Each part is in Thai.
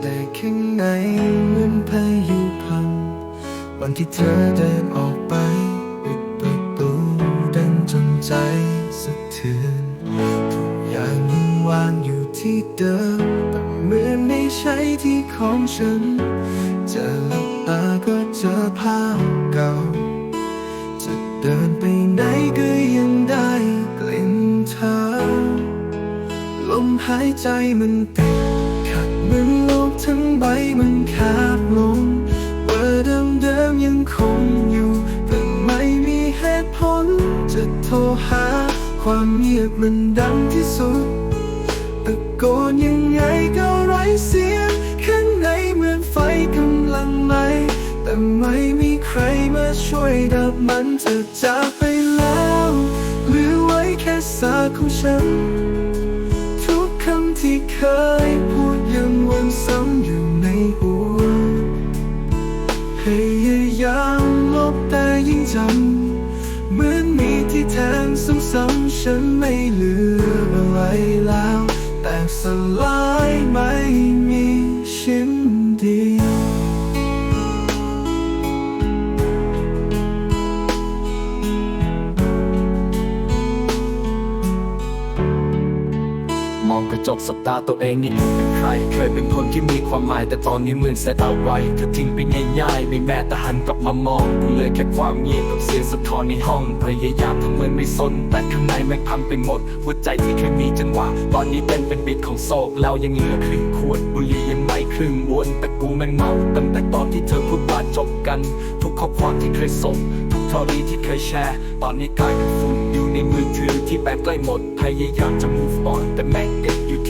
แต่ข้างในเหมือนพายุพัง วันที่เธอเดินออกไปปิดประตูดังจนใจสะเทือนทุกอย่างยังวางอยู่ที่เดิมแต่เหมือนไม่ใช่ที่ของฉัน จะหลับตาก็เจอภาพเก่า จะเดินไปไหนก็ยังได้กลิ่นเธอลมหายใจมันติด เมือนโลกทั้งใบมันขาดลงเบอร์เดิมๆยังคงอยู่แต่ไม่มีเหตุผล จะโทรหา ความเงียบมันดังที่สุดตะโกนยังไงก็ไร้เสียงข้างในเหมือนไฟกำลังไหม้แต่ไม่มีใครมาช่วยดับมันจะจากไปแล้วเหลือไว้แค่สาของฉัน ทุกคำที่เคยพูด ซ้ำๆฉันไม่เหลืออะไรแล้ว แต่สลายไม่มีชิ้นดีมองกระจกสบตาตัวเองนี่ ใคร เคยเป็นคนที่มีความหมาย แต่ตอนนี้เหมือนสร็จเอาไว้เธอทิ้งไปง่ายๆ ไม่แม้แต่หันกลับมามองกูเหลยแค่ความเงียบกับเสียงสะท้อนในห้องพยายามทำเหมือนไม่สน แต่ข้างในแม่งพังไปหมด หัวใจที่เคยมีจังหวะ ตอนนี้เป็นเป็นบิดของโศกแล้วยังเหลือครึ่งขวดบุหรี่ยังไม่ครึ่งมวนแต่กูแม่งเมาตั้งแต่ตอนที่เธอพูดว่าจบกัน ทุกข้อความที่เคยส่งทุกทอรี่ที่เคยแชร์ ตอนนี้กลายเป็นฝุ่นอยู่ในมือถือที่แบตใกล้หมดพยายามจะ move on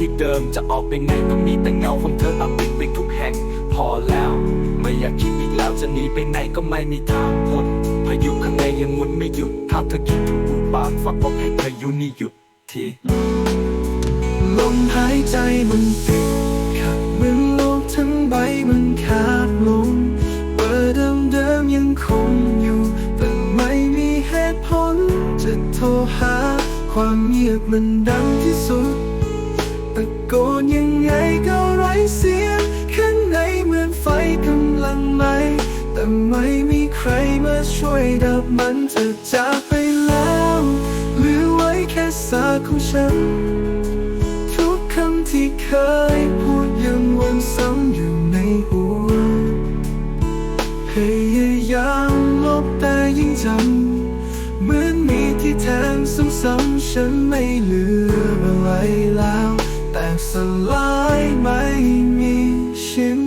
ที่เดิมจะออกไปไงก็มีแต่เงาของเธออับปิดไปทุกแห่ง พอแล้ว ไม่อยากคิดอีกแล้วจะหนีไปไหนก็ไม่มีทางพ้นพายุข้างในยังหมุนไม่หยุดถ้าเธอคิดถึงกูบางฝากบอกให้พายุนี่หยุดทีลมหายใจมันติดขัดเหมือนโลกทั้งใบมันขาดลงเบอร์เดิมๆยังคงอยู่ แต่ไม่มีเหตุผลจะโทรหา ความเงียบมันดังที่สุด ตะโกนยังไงก็ไร้เสียงข้างในเหมือนไฟกำลังไหม แต่ไม่มีใครมาช่วยดับมันจะจากไปแล้วเหลือไว้แค่สาของฉัน ทุกคำที่เคยพูดยังวนซ้ำอยู่ในหัวพยายามลบแต่ยิ่งจำเหมือนมีที่แทงซ้ำๆฉันไม่เหลืออะไรแล้ว สลายไม่มีชิ้น